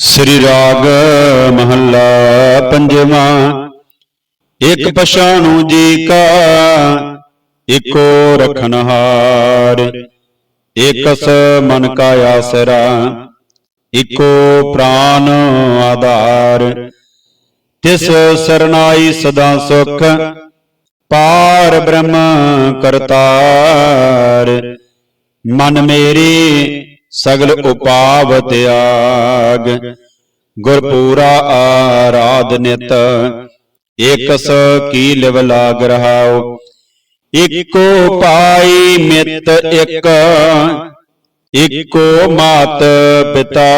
ਸ੍ਰੀ ਰਾਗ ਮਹੱਲਾ ਪੰਜਵਾਂ। ਇਕ ਪਛਾਣੂ ਜੀ ਕਾ, ਇਕੋ ਰਖਨਹਾਰ ਇਕਸ ਮਨ ਕਾ ਆਸਰਾ, ਇਕੋ ਪ੍ਰਾਨ ਆਧਾਰ। ਤਿਸ ਸਰਨਾਈ ਸਦਾ ਸੁਖ, ਪਾਰ ਬ੍ਰਹਮ ਕਰਤਾਰ। ਮਨ ਮੇਰੀ ਸਗਲ ਉਪਾਵ ਤਿਆਗ ਗੁਰ ਪੂਰਾ ਆਰਾਧ ਨਿਤ। ਏਕਸ ਕੀ ਲਿਵ ਲਾਗ ਰਹਾਉ ਇਕੋ ਪਾਈ ਮਿਤ ਇਕ। ਇਕੋ ਮਾਤ ਪਿਤਾ।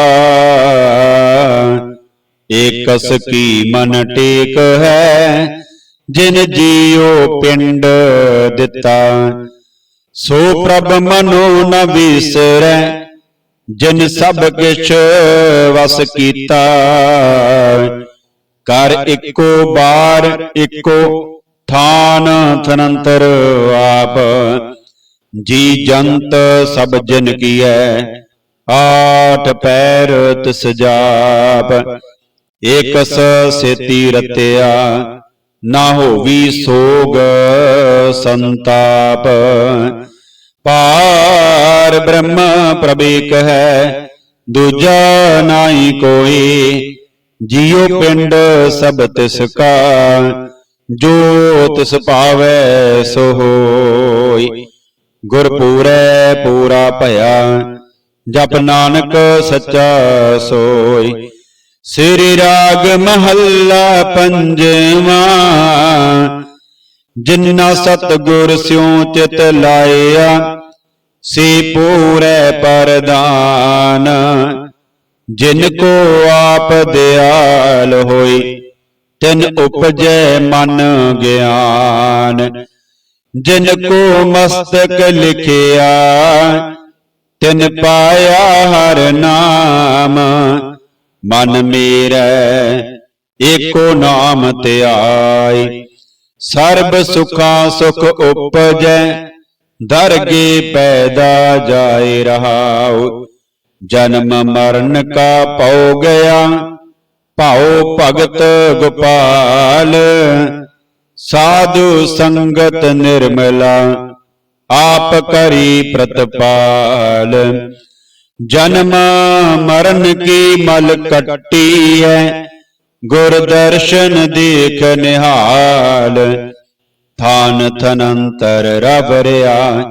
ਏਕਸ ਕੀ ਮਨ ਟੇਕ ਹੈ ਜਿਨ ਜੀਉ ਪਿੰਡ ਦਿੱਤਾ। ਸੋ ਪ੍ਰਭ ਮਨੋ ਨ ਵਿਸਰੈ ਜਿਨ ਸਭ ਕਿਛ ਵਸ ਕੀਤਾ। ਕਰ ਇੱਕੋ ਬਾਰ ਇੱਕੋ ਥਾਨ ਥਨੰਤਰ ਆਪ। ਜੀ ਜੰਤ ਸਭ ਜਨ ਕੀਐ ਆਠ ਪੈਰ ਤਿਸ ਜਾਪ। ਏਕਸ ਸੇਤੀ ਰਤਿਆ ਨਾ ਹੋਵੀ ਸੋਗ ਸੰਤਾਪ। ਪਾਰ ਬ੍ਰਹਮ ਪ੍ਰਭੇਕ ਹੈ, ਦੂਜਾ ਨਾਹੀ ਕੋਈ। ਜਿਉ ਪਿੰਡ ਸਭ ਤਿਸ ਕਾ, ਜੋ ਤਿਸ ਪਾਵੈ ਸੋ ਹੋਈ। ਗੁਰ ਪੂਰੈ ਪੂਰਾ ਭਇਆ, ਜਪ ਨਾਨਕ ਸੱਚਾ ਸੋਈ। ਸ੍ਰੀ ਰਾਗ ਮਹੱਲਾ ਪੰਜਵਾਂ ਜਿਨ੍ਹਾਂ ਸਤਿਗੁਰ ਸਿਉ ਚਿਤ ਲਾਇਆ ਸੇ ਪੂਰੈ ਪਰਦਾਨ। ਜਿਨ ਕੋ ਆਪ ਦਿਆਲ ਹੋਈ ਤਿਨ ਉਪਜੈ ਮਨ ਗਿਆਨ। ਜਿਨ ਕੋ ਮਸਤਕ ਲਿਖਿਆ ਤਿਨ ਪਾਇਆ ਹਰ ਨਾਮ। ਮਨ ਮੇਰਾ ਏਕੋ ਨਾਮ ਧਿਆਈ ਸਰਬ ਸੁਖਾਂ ਸੁਖ ਉਪਜੈ। ਦਰਗੇ ਪੈਦਾ ਜਾਏ ਰਹਾਉ। ਜਨਮ ਮਰਨ ਕਾ ਪਉ ਗਿਆ। ਭਾਉ ਭਗਤ ਗੋਪਾਲ। ਸਾਧੂ ਸੰਗਤ ਨਿਰਮਲਾ। ਆਪ ਕਰੀ ਪ੍ਰਤਪਾਲ। ਜਨਮ ਮਰਨ ਕੀ ਮਲ ਕੱਟੀ ਐ। ਗੁਰ ਦਰਸ਼ਨ ਦੇਖ ਨਿਹਾਲ, ਥਾਨ ਥਨੰਤਰ ਰਬ ਰਿਆ,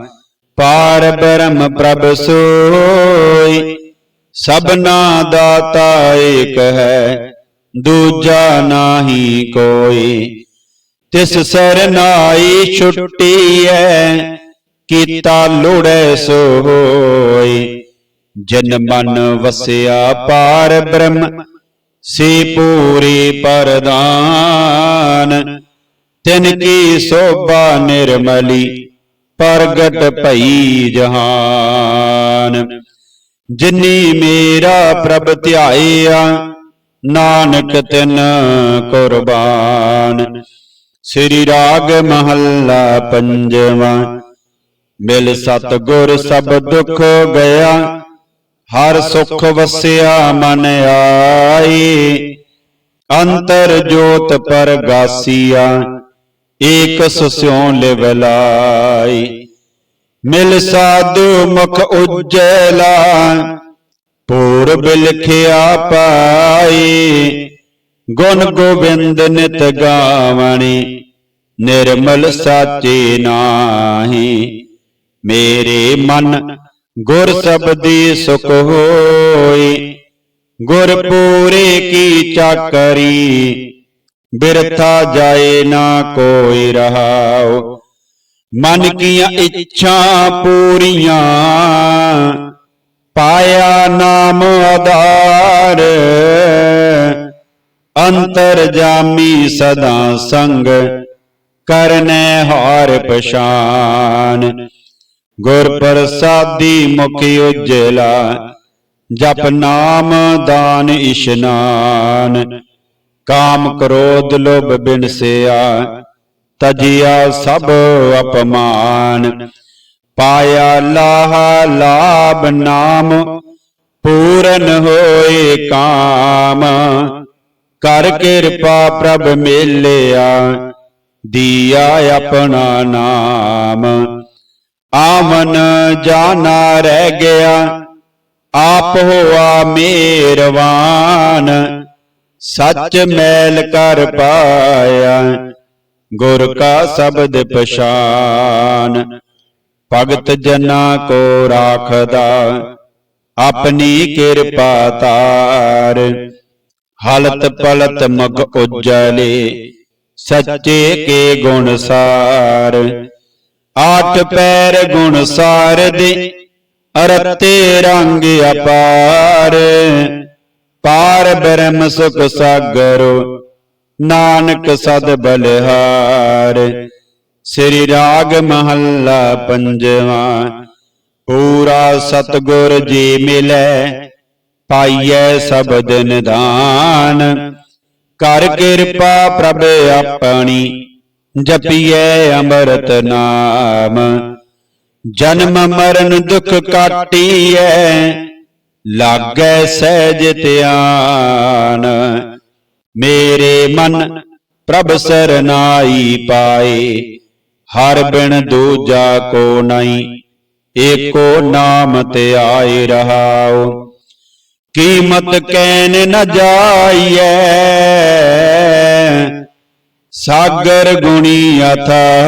ਪਾਰ ਬ੍ਰਹਮ ਪ੍ਰਭ ਸੋਈ, ਸਭਨਾ ਦਾਤਾ ਏਕ ਹੈ, ਦੂਜਾ ਨਾਹੀ ਕੋਈ। ਤਿਸ ਸਰਨਾਈ ਛੁੱਟੀ ਐ, ਕੀਤਾ ਲੋੜੈ ਸੋ ਹੋਈ ਜਨ ਮਨ ਵਸਿਆ ਪਾਰ ਬ੍ਰਹਮ ਸੀ ਪੂਰੀ ਪਰਦਾਨ। ਤਿਨ ਕੀ ਸੋਭਾ ਨਿਰਮਲੀ, ਪ੍ਰਗਟ ਭਈ ਜਹਾਨ। ਜਿਨੀ ਮੇਰਾ ਪ੍ਰਭ ਧਿਆਇਆ, ਨਾਨਕ ਤਿਨ ਕੁਰਬਾਨ। ਸ੍ਰੀ ਰਾਗ ਮਹੱਲਾ ਪੰਜਵਾਂ, ਮਿਲ ਸਤ ਗੁਰ ਸਭ ਦੁਖ ਗਿਆ ਹਰ ਸੁਖ ਵਸਿਆ ਮਨ ਆਈ। ਅੰਤਰ ਜੋਤ ਪਰਗਾਸੀਆ ਏਕ ਸਿਉ ਲਿਵ ਲਾਈ। ਮਿਲ ਸਾਧੂ ਮੁਖ ਉਜੈਲਾ। ਪੂਰਬ ਲਿਖਿਆ ਪਾਈ। ਗੁਣ ਗੋਬਿੰਦ ਨਿਤ ਗਾਵਣੀ। ਨਿਰਮਲ ਸਾਚੇ ਨਾਹੀ। ਮੇਰੇ ਮਨ ਗੁਰ ਸਬਦੀ ਸੁਖ ਹੋਈ, ਗੁਰ ਪੂਰੇ ਕੀ ਚਾਕਰੀ, ਬਿਰਥਾ ਜਾਏ ਨਾ ਕੋਈ ਰਹਾਉ। ਮਨ ਕੀਆਂ ਇੱਛਾ ਪੂਰੀਆਂ, ਪਾਇਆ ਨਾਮ ਆਧਾਰ। ਅੰਤਰ ਜਾਮੀ ਸਦਾ ਸੰਗ, ਕਰਨੈ ਹਾਰ ਪਛਾਨ। ਗੁਰ ਪ੍ਰਸਾਦੀ ਮੁਖ ਉਜਲਾ, ਜਪ ਨਾਮ ਦਾਨ ਇਸ਼ਨਾਨ ਕਾਮ ਕ੍ਰੋਧ ਲੋਭ ਬਿਨਸਿਆ ਤਜਿਆ ਸਭ ਅਪਮਾਨ। ਪਾਇਆ ਲਾਹ ਲਾਭ ਨਾਮ, ਪੂਰਨ ਹੋਏ ਕਾਮ। ਕਰ ਕਿਰਪਾ ਪ੍ਰਭ ਮੇਲਿਆ, ਦੀਆ ਆਪਣਾ ਨਾਮ। ਆਮਨ ਜਾਣਾ ਰਹਿ ਗਿਆ, ਆਪ ਹੋਆ ਮੇਰਵਾਨ। ਸੱਚ ਮੈਲ ਕਰ ਪਾਇਆ, ਗੁਰ ਕਾ ਸ਼ਬਦ ਪਛਾਨ। ਭਗਤ ਜਨਾ ਕੋ ਰਾਖਦਾ, ਆਪਣੀ ਕਿਰਪਾ ਤਾਰ। ਹਲਤ ਪਲਤ ਮਗ ਉਜਲੇ, ਸੱਚੇ ਕੇ ਗੁਣ ਸਾਰ। ਆਠ ਪੈਰ ਗੁਣ ਸਾਰ ਦੇ ਅਰਤੇ ਰੰਗ ਅਪਾਰ। ਪਾਰ ਬ੍ਰਹਮ ਸੁਖ ਸਾਗਰੋ, ਨਾਨਕ ਸਦ ਬਲਿਹਾਰ। ਸ੍ਰੀ ਰਾਗ ਮਹੱਲਾ ਪੰਜਵਾਂ, ਪੂਰਾ ਸਤਗੁਰ ਜੀ ਮਿਲੈ, ਪਾਈਐ ਸਬਦ ਨਿਦਾਨ ਕਰ ਕਿਰਪਾ ਪ੍ਰਭ ਆਪਣੀ ਜਪੀਐ ਅੰਮ੍ਰਿਤ ਨਾਮ। ਜਨਮ ਮਰਨ ਦੁਖ ਕਾਟੀਐ, ਲਾਗੈ ਸਹਿਜ ਧਿਆਨ। ਮੇਰੇ ਮਨ ਪ੍ਰਭ ਸਰਨਾਈ ਪਾਏ, ਹਰ ਬਿਨ ਦੂਜਾ ਕੋ ਨਹੀਂ, ਏਕੋ ਨਾਮ ਤੇ ਆਏ ਰਹਾਉ। ਕੀਮਤ ਕੈਨ ਨ ਜਾਈਐ ਸਾਗਰ ਗੁਣੀ ਅਥਾਹ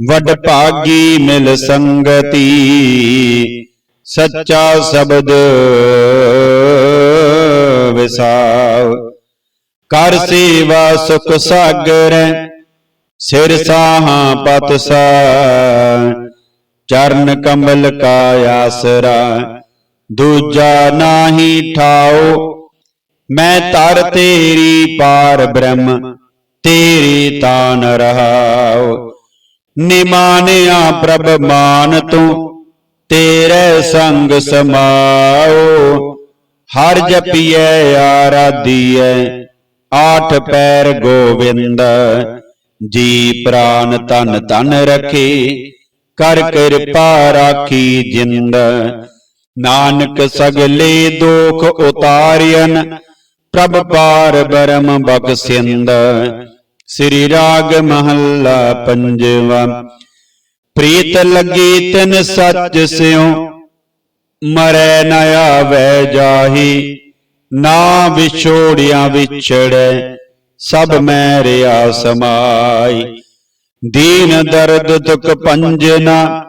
ਵਡ ਭਾਗੀ ਮਿਲ ਸੰਗਤੀ, ਸੱਚਾ ਸ਼ਬਦ ਵਿਸਾਵ ਕਰ ਸੇਵਾ ਸੁਖ ਸਾਗਰ, ਸਿਰ ਸਾਹਾਂ ਪਤ ਸਾ ਚਰਨ ਕਮਲ ਕਾ ਆਸਰਾ, ਦੂਜਾ ਨਾਹੀ ਠਾਓ ਮੈਂ ਤਰ ਤੇਰੀ ਪਾਰ ਬ੍ਰਹਮ ਤੇਰੀ ਤਾਨ ਰਹਾਉ ਨਿਮਾਨਿਆ ਪ੍ਰਭ ਮਾਨ ਤੂੰ ਤੇਰੇ ਸੰਗ ਸਮਾਓ। ਹਰ ਜਪੀਐ ਆਰਾਧੀਐ ਆਠ ਪੈਰ ਗੋਵਿੰਦ। ਜੀ ਪ੍ਰਾਨ ਤਨ ਤਨ ਰਖੇ ਕਰ ਕਿਰਪਾ ਰਾਖੀ ਜਿੰਦ। ਨਾਨਕ ਸਗਲੇ ਦੋਖ ਉਤਾਰਿਅਨ ਪ੍ਰਭ ਪਾਰ ਬਰਮ ਬਖਸਿੰਦ ਸ੍ਰੀ ਰਾਗ ਮਹੱਲਾ ਪੰਜਵਾ। ਪ੍ਰੀਤ ਲੱਗੀ ਤਿਨ ਸੱਚ ਸਿਉ, ਮਰੈ ਨ ਆਵੈ ਜਾਹੀ। ਨਾ ਵਿਛੋੜਿਆ ਵਿਛੜੈ, ਸਭ ਮੈਂ ਰਿਆ ਸਮਾਈ ਦੀਨ ਦਰਦ ਦੁਖ ਪੰਜਨਾ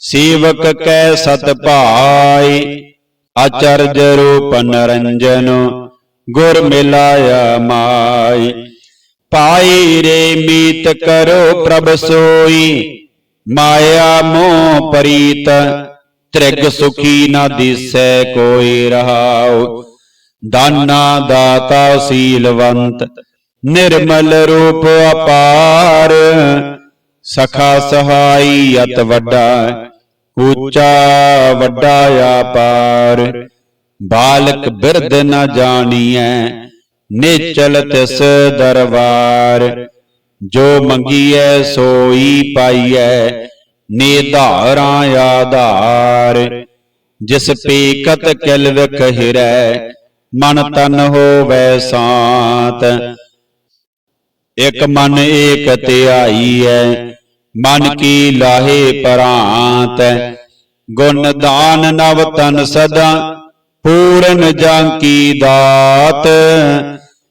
ਸੇਵਕ ਕੈ ਸਤ ਭਾਈ। ਅਚਰਜ ਰੂਪ ਨਰੰਜਨ। ਗੁਰ ਮਿਲਾਇਆ ਮਾਈ। ਪਾਈ ਰੇ ਮੀਤ ਕਰੋ ਪ੍ਰਭ ਸੋਈ। ਮਾਇਆ ਮੋਹ ਪਰੀਤ, ਤ੍ਰਿਗ ਸੁਖੀ ਨਾ ਦਿਸੈ ਕੋਈ ਰਹਾਉ। ਦਾਨਾ ਦਾਤਾ ਸੀਲਵੰਤ, ਨਿਰਮਲ ਰੂਪ ਅਪਾਰ। ਸਖਾ ਸਹਾਈ ਅਤ ਵੱਡਾ, ਉੱਚਾ ਵੱਡਾ ਆਪਾਰ ਬਾਲਕ ਬਿਰਧ ਨ ਜਾਣੀਐ, ਨਿਚਲ ਤਿਸ ਦਰਬਾਰ। ਜੋ ਮੰਗੀਐ, ਸੋਈ ਪਾਈਐ ਨਿਧਾਰਾਂ ਆਧਾਰ। ਜਿਸ ਪੀਕਤ ਕਿਲ ਵਿਖ ਹਿਰੈ, ਮਨ ਤਨ ਹੋਵੈ ਸਾਤ। ਇਕ ਮਨ ਏਕ ਧਿਆਈਐ ਮਨ ਕੀ ਲਾਹੇ ਪਰਾਂਤ। ਗੁਣ ਦਾਨ ਨਵ ਤਨ ਸਦਾ ਪੂਰਨ ਜਾਂ ਕੀ ਦਾਤ,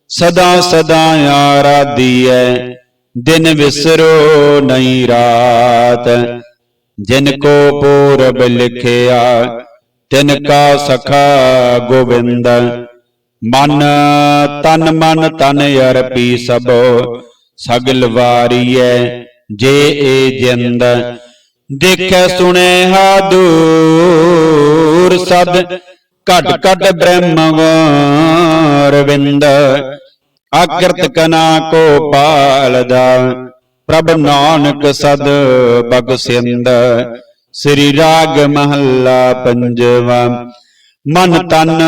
ਸਦਾ ਸਦਾ ਆਰਾਧੀਐ, ਦਿਨ ਵਿਸਰੋ ਨਹੀਂ ਰਾਤ। ਜਿਨ ਕੋ ਪੂਰਬ ਲਿਖਿਆ, ਤਿਨ ਕਾ ਸਖਾ ਗੋਬਿੰਦ ਮਨ ਤਨ ਮਨ ਤਨ ਅਰਪੀ ਸਭੋ, ਸਗਲ ਵਾਰੀਐ, ਜੇ ਏ ਜਿੰਦ। ਦੇਖੈ ਸੁਣੇ ਹਾ ਦੂਰ ਸਦ ਘਟ ਘਟ ਬ੍ਰਹਮ ਰਵਿੰਦ ਆਕਰਤ ਕਨਾ ਕੋ ਪਾਲਦਾ ਪ੍ਰਭ ਨਾਨਕ ਸਦ ਬਗਸਿੰਦ ਸ੍ਰੀ ਰਾਗ ਮਹੱਲਾ ਪੰਜਵਾ। ਮਨ ਤਨ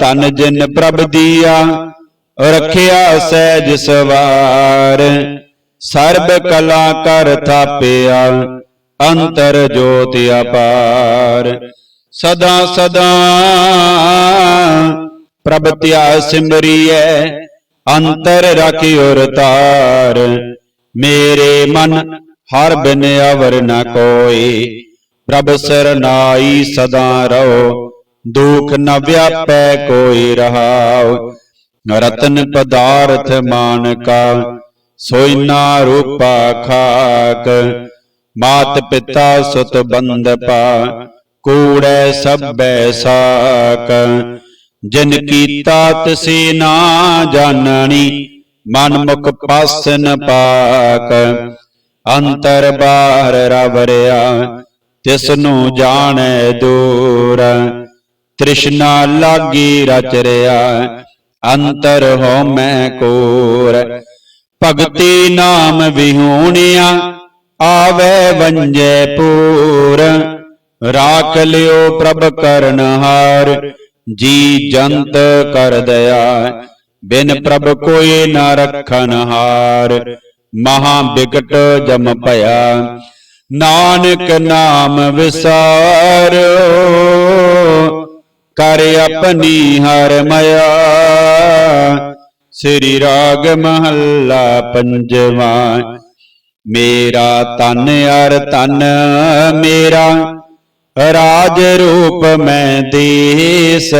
ਤਨ ਜਿਨ ਪ੍ਰਭ ਦੀਆ ਰਖਿਆ ਸਹਿਜ ਸਵਾਰ। ਸਰਬ ਕਲਾ ਕਰ ਥਾਪਿਆ ਅੰਤਰ ਜੋਤਿ ਅਪਾਰ। ਸਦਾ ਸਦਾ ਪ੍ਰਭ ਧਿਆ ਸਿਮਰੀਐ, ਅੰਤਰ ਰਖਿਓਰ ਤਾਰ। ਮੇਰੇ ਮਨ ਹਰ ਬਿਨ ਅਵਰ ਨ ਕੋਈ ਪ੍ਰਭ ਸਰਨਾਈ ਸਦਾ ਰਹੋ, ਦੁਖ ਨ ਵਿਆਪੈ ਕੋਈ ਰਹਾਉ। ਰਤਨ ਪਦਾਰਥ ਮਾਨ ਕਾ ਸੋਇਨਾ ਰੂਪਾ ਖਾਕ। ਮਾਤ ਪਿਤਾ ਸੁਤ ਬੰਦਪਾ ਕੂੜੈ ਸਭੈ ਸਾਕ ਜਿਨ ਕੀਤਾ ਤਿਸੇ ਨਾ ਜਾਣਨੀ, ਮਨ ਮੁਖ ਪਾਸਨ ਪਾਕ ਅੰਤਰ ਬਾਹਰ ਰਵਰਿਆ ਤਿਸ ਨੂੰ ਜਾਣੈ ਦੂਰ। ਤ੍ਰਿਸ਼ਨਾ ਲਾਗੀ ਰਚ ਰਿਆ, ਅੰਤਰ ਹੋ ਮੈਂ ਕੋਰ। ਭਗਤੀ ਨਾਮ ਵਿਹੂਣਿਆ, ਆਵੇ ਵੰਜੈ ਪੂਰ। ਰਾਖ ਲਿਓ ਪ੍ਰਭ ਕਰਨ ਜੀ ਜੰਤ ਕਰ ਦਇਆ। ਬਿਨ ਪ੍ਰਭ ਕੋਈ ਨਾ ਰਖਨ ਹਾਰ, ਮਹਾ ਬਿਕਟ ਜਮ ਭਇਆ। ਨਾਨਕ ਨਾਮ ਵਿਸਾਰੋ, ਕਰ ਆਪਣੀ ਹਰ ਮਇਆ। ਸ੍ਰੀ ਰਾਗ ਮਹੱਲਾ ਪੰਜਵਾ, ਮੇਰਾ ਤਨ ਅਰ ਤਨ, ਮੇਰਾ ਰਾਜ ਰੂਪ ਮੈਂ ਦੇਸ,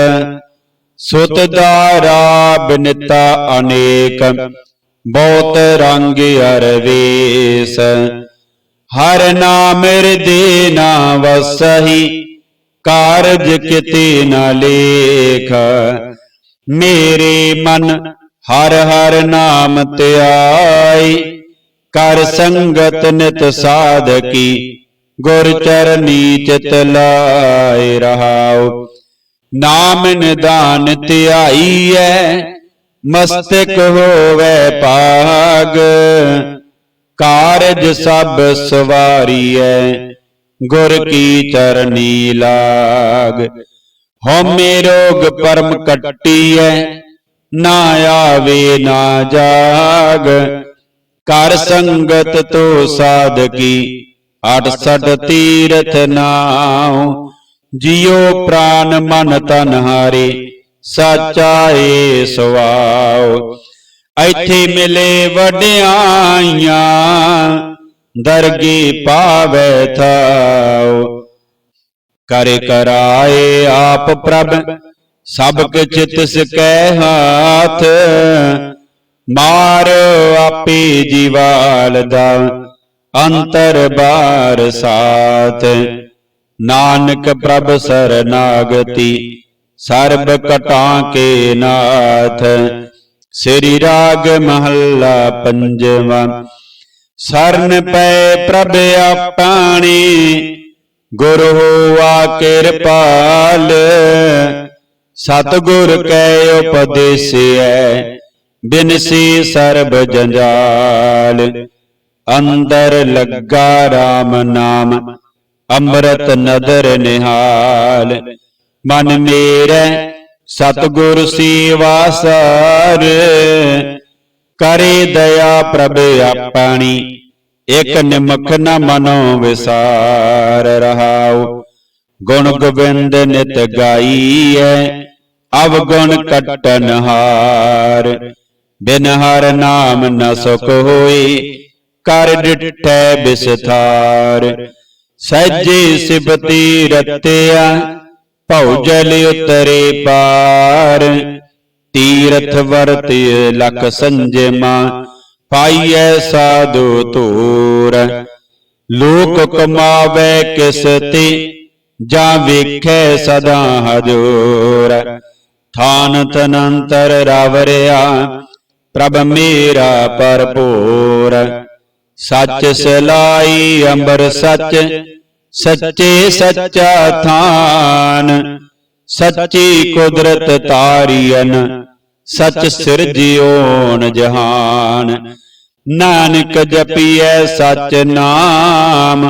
ਸੁਤ ਦਾਰਾ ਬਿਨਤਾ ਅਨੇਕ, ਬਹੁਤ ਰੰਗ ਅਰ ਵੇਸ ਹਰ ਨਾਮ ਹਿਰਦੇ ਨਾ ਵਸਹੀ, ਕਾਰਜ ਕਿਤੇ ਨਾ ਲੇਖ। ਮੇਰੇ ਮਨ ਹਰ ਹਰ ਨਾਮ ਧਿਆਈ ਕਰ ਸੰਗਤ ਨਿਤ ਸਾਧਕੀ। ਗੁਰ ਚਰਨੀ ਚਿਤ ਲਾਇ ਰਹਾਉ। ਨਾਮ ਨਿਦਾਨ ਧਿਆਈਐ, ਮਸਤਕ ਹੋਵੇ ਪਾਗ ਕਾਰਜ ਸਭ ਸਵਾਰੀਐ, ਗੁਰ ਕੀ ਚਰਨੀ ਲਾਗ। ਹਉਮੈ ਰੋਗ ਪਰਮ ਕੱਟੀਐ, ਨਾ ਆਵੇ ਨਾ ਜਾਗ। ਕਰ ਸੰਗਤ ਤੋ ਸਾਧਕੀ 68 ਤੀਰਥ ਨਾਉ, ਜਿਉ ਪ੍ਰਾਨ ਮਨ ਤਨ ਹਾਰੇ, ਸਾਚਾ ਏ ਸਵਾਉ ਇੱਥੇ ਮਿਲੇ ਵਡਿਆਈਆਂ, ਦਰਗੀ ਪਾਵੇ ਥਾਉ। ਕਰ ਕਰਾਏ ਆਪ ਪ੍ਰਭ, ਸਭ ਕਿਛ ਤਿਸ ਕੈ ਹਾਥ। ਮਾਰ ਆਪੇ ਜੀਵਾਲ ਦਾ ਅੰਤਰ ਬਾਰ ਸਾਥ। ਨਾਨਕ ਪ੍ਰਭ ਸਰਨਾਗਤੀ, ਸਰਬ ਕਟਾਂ ਕੇ ਨਾਥ। ਸ੍ਰੀ ਰਾਗ ਮਹੱਲਾ ਪੰਜਵਾ। ਸਰਨ ਪੈ ਪ੍ਰਭ ਆਪਾਣੀ, ਗੁਰ ਹੋਆ ਕਿਰਪਾਲ। ਸਤਿਗੁਰ ਕੈ ਉਪਦੇਸਿਐ, ਬਿਨਸੀ ਸਰਬ ਜੰਜਾਲ। ਅੰਦਰ ਲੱਗਾ RAM ਨਾਮ, ਅੰਮ੍ਰਿਤ ਨਦਰ ਨਿਹਾਲ। ਮਨ ਮੇਰੇ, ਸਤਿਗੁਰ ਸੇਵਾ ਸਾਰ। ਕਰੇ ਦਇਆ ਪ੍ਰਭ ਆਪਣੀ, ਇਕ ਨਿਮਖ ਨ ਮਨੋ ਵਿਸਾਰ ਰਹਾਉ। ਗੁਣ ਗੋਬਿੰਦ ਨਿਤ ਗਾਈਐ, ਅਵਗੁਣ ਕਟਨ ਹਾਰ। ਬਿਨ ਹਰ ਨਾਮ ਨ ਸੁਖ ਹੋਏ ਕਰ ਡਿਠੈ ਬਿਸਥਾਰ। ਸਹਿਜੇ ਸਿਬਤੀ ਰਤਿਆ ਭਉ ਜਲ ਉਤਰੇ ਪਾਰ। ਤੀਰਥ ਵਰਤ ਲਖ ਸੰਜਮਾ, ਪਾਈਐ ਸਾਧੂ ਧੂਰ। ਲੋਕ ਕਮਾਵੇ ਕਿਸ ਤੇ ਜਾਂ ਵੇਖੈ ਸਦਾ ਹਜੂਰ। ਥਾਨ ਤਨੰਤਰ ਰਾਵਰਿਆ, ਪ੍ਰਭ ਮੇਰਾ ਭਰਪੂਰ। ਸੱਚ ਸਲਾਈ, ਅੰਬਰ ਸੱਚ, ਸੱਚੇ ਸੱਚਾ ਥਾਨ, ਸੱਚੀ ਕੁਦਰਤ ਤਾਰੀਨ ਸੱਚ ਸਿਰਜਿਓਨ ਜਹਾਨ। ਨਾਨਕ ਜਪੀਐ ਸਚ ਨਾਮ,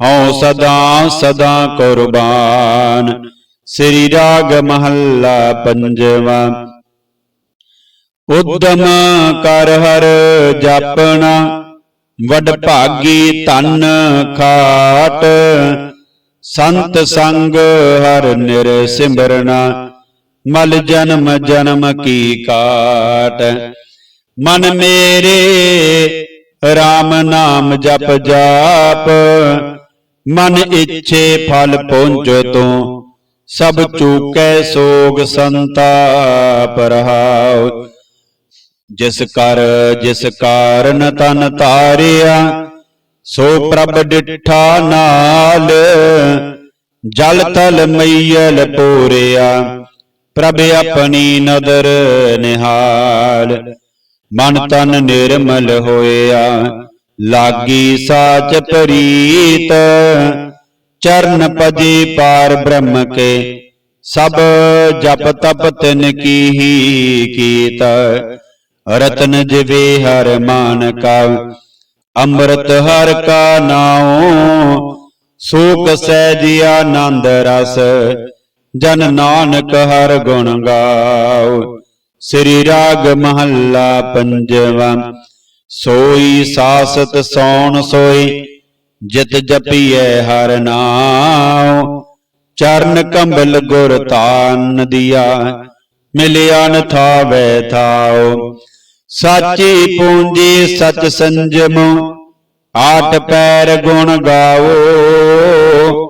ਹਉ ਸਦਾ ਸਦਾ ਕੁਰਬਾਨ। ਸ੍ਰੀ ਰਾਗ ਮਹੱਲਾ ਪੰਜਵਾ, ਉਦਮ ਕਰ ਹਰ ਜਾਪਣਾ ਵਡ ਭਾਗੀ ਧਨ ਖਾਟ। ਸੰਤ ਸੰਗ ਹਰ ਨਿਰ ਸਿਮਰਨਾ, ਮਲ ਜਨਮ ਜਨਮ ਕੀ ਕਾਟ। ਮਨ ਮੇਰੇ RAM ਨਾਮ ਜਪ ਜਾਪ, ਮਨ ਇੱਛੇ ਫਲ ਪੁੰਜ ਤੂੰ, ਸਭ ਚੂਕੈ ਸੋਗ ਸੰਤਾਪ ਰਹਾਉ। ਜਿਸ ਕਰ, ਜਿਸ ਕਾਰਨ ਤਨ ਤਾਰਿਆ, ਸੋ ਪ੍ਰਭ ਡਿਠਾ ਨਾਲ। ਜਲ ਤਲ ਮਈਲ ਪੂਰਿਆ ਪ੍ਰਭ ਆਪਣੀ ਨਦਰ ਨਿਹਾਲ। ਮਨ ਤਨ ਨਿਰਮਲ ਹੋਇਆ, ਲਾਗੀ ਸਾਚ ਪ੍ਰੀਤ। ਚਰਨ ਪਜੀ ਪਾਰ ਬ੍ਰਹਮ ਕੇ, ਸਭ ਜਪ ਤਪ ਤਿਨ ਕੀ ਹੀ ਕੀਤ। ਰਤਨ ਜਿਵੇ ਹਰ ਮਾਨ ਕਾ ਅੰਮ੍ਰਿਤ ਹਰ ਕਾ ਨਾਉ। ਸੂਖ ਸਹਿਜ ਆਨੰਦ ਰਸ, ਜਨ ਨਾਨਕ ਹਰ ਗੁਣ ਗਾਉ। ਸ੍ਰੀ ਰਾਗ ਮਹੱਲਾ ਪੰਜਵਾ, ਸੋਈ ਸਾਸਤ ਸੌਣ ਸੋਈ, ਜਿਤ ਜਪੀਐ ਹਰ ਨਾਉ। ਚਰਨ ਕੰਬਲ ਗੁਰ ਤਾਨ ਦਿਆ, ਮਿਲਿਆ ਨ ਥਾਵੈ ਥਾਉ। ਸਾਚੀ ਪੂੰਜੀ ਸਚ ਸੰਜਮ ਆਟ ਪੈਰ ਗੁਣ ਗਾਵੋ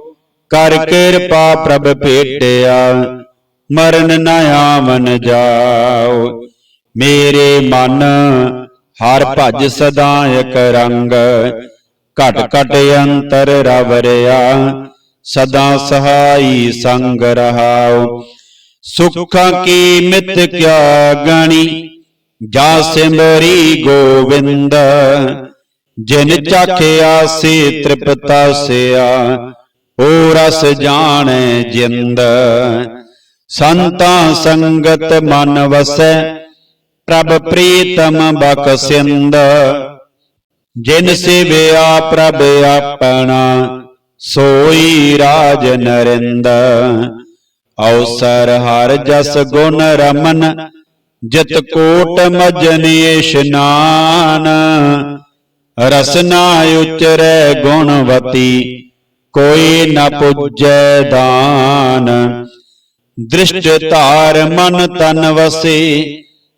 ਕਰ ਕਿਰਪਾ ਪ੍ਰਭ ਭੇਟਿਆ। ਮਰਨ ਨ ਆਵਨ ਜਾਓ। ਮੇਰੇ ਮਨ ਹਰ ਭਜ ਸਦਾ ਇਕ ਰੰਗ। ਘਟ ਘਟ ਅੰਤਰ ਰਵਰਿਆ ਸਦਾ ਸਹਾਈ ਸੰਗ ਰਹਾਉ ਸੁਖਾਂ ਕੀ ਮਿਤ ਕਿਆ ਗਣੀ? ਜਾ ਸਿਮਰੀ ਗੋਵਿੰਦ ਜਿਨ ਚਾਖਿਆ ਸੇ ਤ੍ਰਿਪਤਾ ਸਿਆ ਓ ਰਸ ਜਾਣੈ ਜਿੰਦ। ਸੰਤਾਂ ਸੰਗਤ ਮਨ ਵਸੈ ਪ੍ਰਭ ਪ੍ਰੀਤਮ ਬਖਸਿੰਦ ਜਿਨ ਸੇਵਿਆ ਪ੍ਰਭ ਆਪਣਾ ਸੋਈ ਰਾਜ ਨਰਿੰਦ। ਅਵਸਰ ਹਰ ਜਸ ਗੁਣ ਰਮਨ ਜਿਤ ਕੋਟ ਮਜਨੀ ਇਸ਼ਨਾਨ ਰਸਨਾ ਉਚਰੈ ਗੁਣਵਤੀ ਕੋਈ ਨ ਪੁੱਜੈ ਦਾਨ। ਦ੍ਰਿਸ਼ਟ ਧਾਰ ਮਨ ਤਨ ਵਸੇ,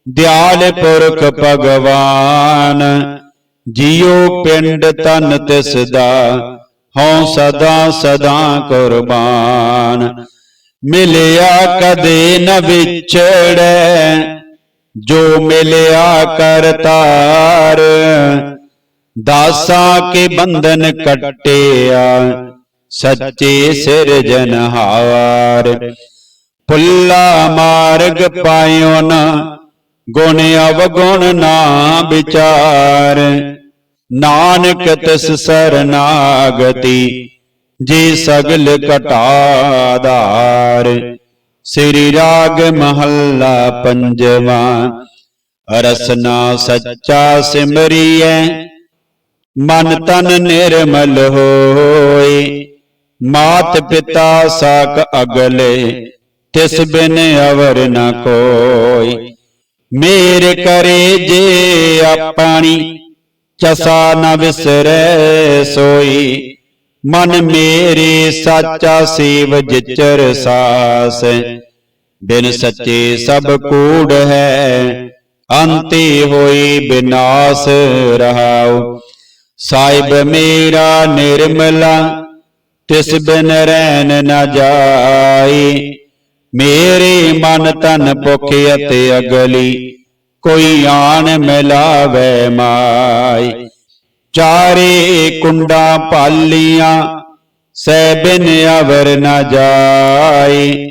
ਦਿਆਲ ਪੁਰਖ ਭਗਵਾਨ। ਜੀਉ ਪਿੰਡ ਤਨ ਤਿਸ ਦਾ, ਹਉ ਸਦਾ ਸਦਾ ਕੁਰਬਾਨ। ਮਿਲਿਆ ਕਦੇ ਨ ਵਿਛੜੈ ਜੋ ਮਿਲਿਆ ਕਰਤਾਰ ਦਾਸਾਂ ਕੇ ਬੰਧਨ ਕੱਟਿਆ, ਸੱਚੇ ਸਿਰਜਨਹਾਰ ਪੁੱਲਾ ਮਾਰਗ ਪਾਇਓ ਨਾ, ਗੁਣ ਅਵਗੁਣ ਨਾ ਵਿਚਾਰ। ਨਾਨਕ ਤਿਸ ਸਰਨਾਗਤੀ, ਜੇ ਸਗਲ ਘਟਾਦਾਰ ਸ੍ਰੀ ਰਾਗ ਮਹੱਲਾ ਪੰਜਵਾਂ, ਰਸਨਾ ਸੱਚਾ ਸਿਮਰੀਐ, ਮਨ ਤਨ ਨਿਰਮਲ ਹੋਏ। ਮਾਤ ਪਿਤਾ ਸਾਕ ਅਗਲੇ, ਤਿਸ ਬਿਨ ਅਵਰ ਨ ਕੋਈ। ਮੇਰ ਕਰੇ ਜੇ ਆਪਣੀ ਚਸਾ ਨ ਵਿਸਰੈ ਸੋਈ। ਮਨ ਮੇਰੇ ਸਾਚਾ ਸੇਵ ਜਿਚਰ ਸਾਸ। ਬਿਨ ਸੱਚੇ ਸਭ ਕੂੜ ਹੈ, ਅੰਤੇ ਹੋਈ ਬਿਨਾਸ਼ ਰਹਾਉ। ਸਾਹਿਬ ਮੇਰਾ ਨਿਰਮਲਾ, ਤਿਸ ਬਿਨ ਰਹਿਨ ਨ ਜਾਈ ਮੇਰੇ ਮਨ ਤਨ ਭੁਖ ਅਤੇ ਅਗਲੀ, ਕੋਈ ਆਣ ਮਿਲਾਵੇ ਮਾਈ ਚਾਰੇ ਕੁੰਡਾਂ ਪਾਲੀਆਂ ਸੈ ਬਿਨ ਅਵਰ ਨਾ ਜਾਏ।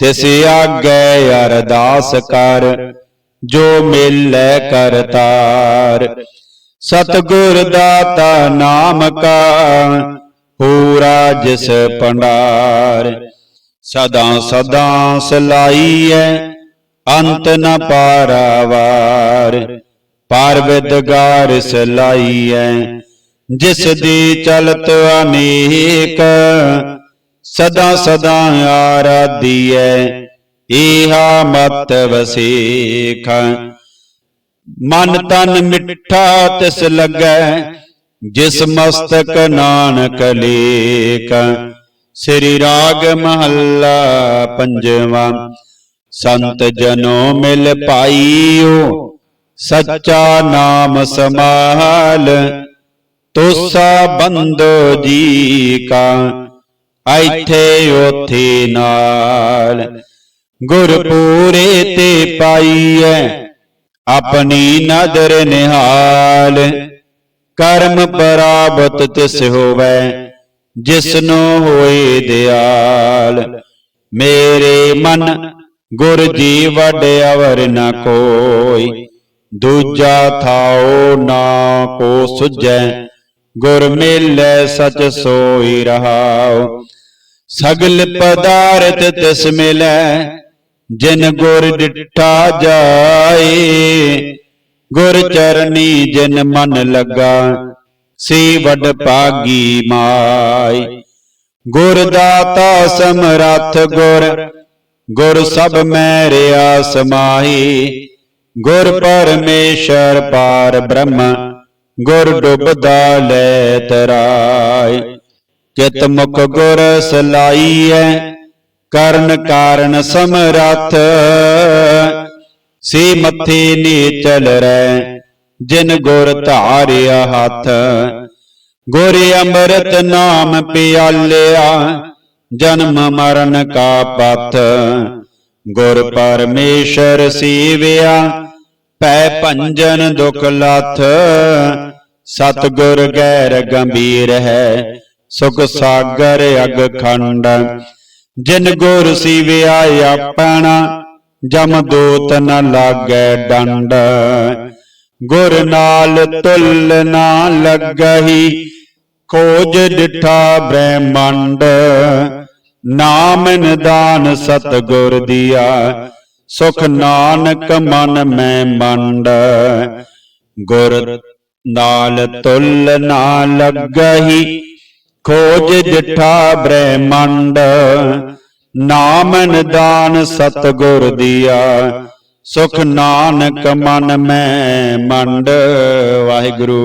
ਤਿਸ ਆਗੇ ਅਰਦਾਸ ਕਰ, ਜੋ ਮਿਲੈ ਕਰਤਾਰ ਸਤਗੁਰ ਦਾਤਾ ਨਾਮ ਕਾ ਪੂਰਾ ਜਿਸ ਭੰਡਾਰ। ਸਦਾ ਸਦਾ ਸਲਾਈਐ, ਅੰਤ ਨ ਪਾਰਾਵਾਰ। ਪਾਰਵਿਦਗਾਰ ਸਲਾਈਐ, ਜਿਸ ਦੀ ਚਲਤ ਅਨੇਕ, ਸਦਾ ਸਦਾ ਆਰਾਧੀਐ ਈਹਾ ਮਤ ਵਸੇਖ। ਮਨ ਤਨ ਮਿੱਠਾ ਤਿਸ ਲੱਗੈ, ਜਿਸ ਮਸਤਕ ਨਾਨਕ ਲੇਖ। ਸ੍ਰੀ ਰਾਗ ਮਹੱਲਾ ਪੰਜਵਾਂ, ਸੰਤ ਜਨੋ ਮਿਲ ਪਾਈਓ। ਸੱਚਾ ਨਾਮ ਸਮਾਲ ਤੋਸਾ ਬੰਦੋ ਜੀ ਕਾ ਐਥੇ ਉਥੇ ਨਾਲ। ਗੁਰਪੂਰੇ ਤੇ ਪਾਈਐ, ਆਪਣੀ ਨਦਰ ਨਿਹਾਲ। ਕਰਮ ਪਰਾਬਤ ਤਿਸ ਹੋਵੈ, ਜਿਸਨੋ ਹੋਏ ਦਿਆਲ। ਮੇਰੇ ਮਨ ਗੁਰ ਜੀ ਵਡ ਅਵਰ ਨ ਕੋਈ ਦੂਜਾ ਥਾਉ ਨਾ ਕੋ ਸੁਝੈ, ਗੁਰ ਮੇਲੇ ਸਚ ਸੋਈ ਰਹਾਉ। ਸਗਲ ਪਦਾਰਥ ਤਿਸ ਮਿਲੈ, ਜਿਨ ਗੁਰ ਡਿਠਾ ਜਾਏ। ਗੁਰ ਚਰਨੀ ਜਿਨ ਮਨ ਲੱਗਾ ਸੀ ਵੱਡ ਪਾਗੀ ਮਾਈ ਗੁਰ ਦਾਤਾ ਸਮਰੱਥ ਗੁਰ ਗੁਰ ਸਭ ਮੈਰਿਆ ਸਮਾਹੀ। ਗੁਰ ਪਰਮੇਸ਼ਰ ਪਾਰ ਬ੍ਰਹਮ, ਗੁਰ ਡੁਬਦਾ ਲੈ ਤਰਾਈ ਚਿਤ ਮੁਖ ਗੁਰ ਸਲਾਈਐ, ਕਰਨ ਕਾਰਨ ਸਮਰੱਥ। ਸੀ ਮੱਥੇ ਨੀ ਚਲ ਰੈ, ਜਿਨ ਗੁਰ ਧਾਰਿਆ ਹੱਥ। ਗੁਰ ਅੰਮ੍ਰਿਤ ਨਾਮ ਪਿਆਲਿਆ, ਜਨਮ ਮਰਨ ਕਾ ਪਥ। ਗੁਰ ਪਰਮੇਸ਼ਰ ਸੀਵਿਆ ਪੈ ਭੰਜਨ ਦੁਖ ਲੱਥ ਸਤ ਗੈਰ ਗੰਭੀਰ ਹੈ, ਸੁਖ ਸਾਗਰ ਅਗ ਖੰਡ। ਜਿਨ ਗੁਰ ਸੀਵਿਆ ਆਪਣਾ, ਜਮ ਦੂਤ ਨ ਲਾਗੈ ਡੰਡ। ਗੁਰ ਨਾਲ ਤੁਲ ਨਾ ਲੱਗਹੀ, ਖੋਜ ਡਿਠਾ ਬ੍ਰਹਮੰਡ। ਨਾਮ ਨਿਦਾਨ ਸਤਗੁਰ ਦੀਆ ਸੁਖ ਨਾਨਕ ਮਨ ਮੈਂ ਮੰਡ, ਗੁਰ ਨਾਲ ਤੁਲ ਨਾ ਲੱਗਹੀ, ਖੋਜ ਡਿਠਾ ਬ੍ਰਹਮੰਡ ਨਾਮ ਨਿਦਾਨ ਸਤਗੁਰ ਦੀਆ। ਸੁਖ ਨਾਨਕ ਮਨ ਮੈਂ ਮੰਡ, ਵਾਹਿਗੁਰੂ।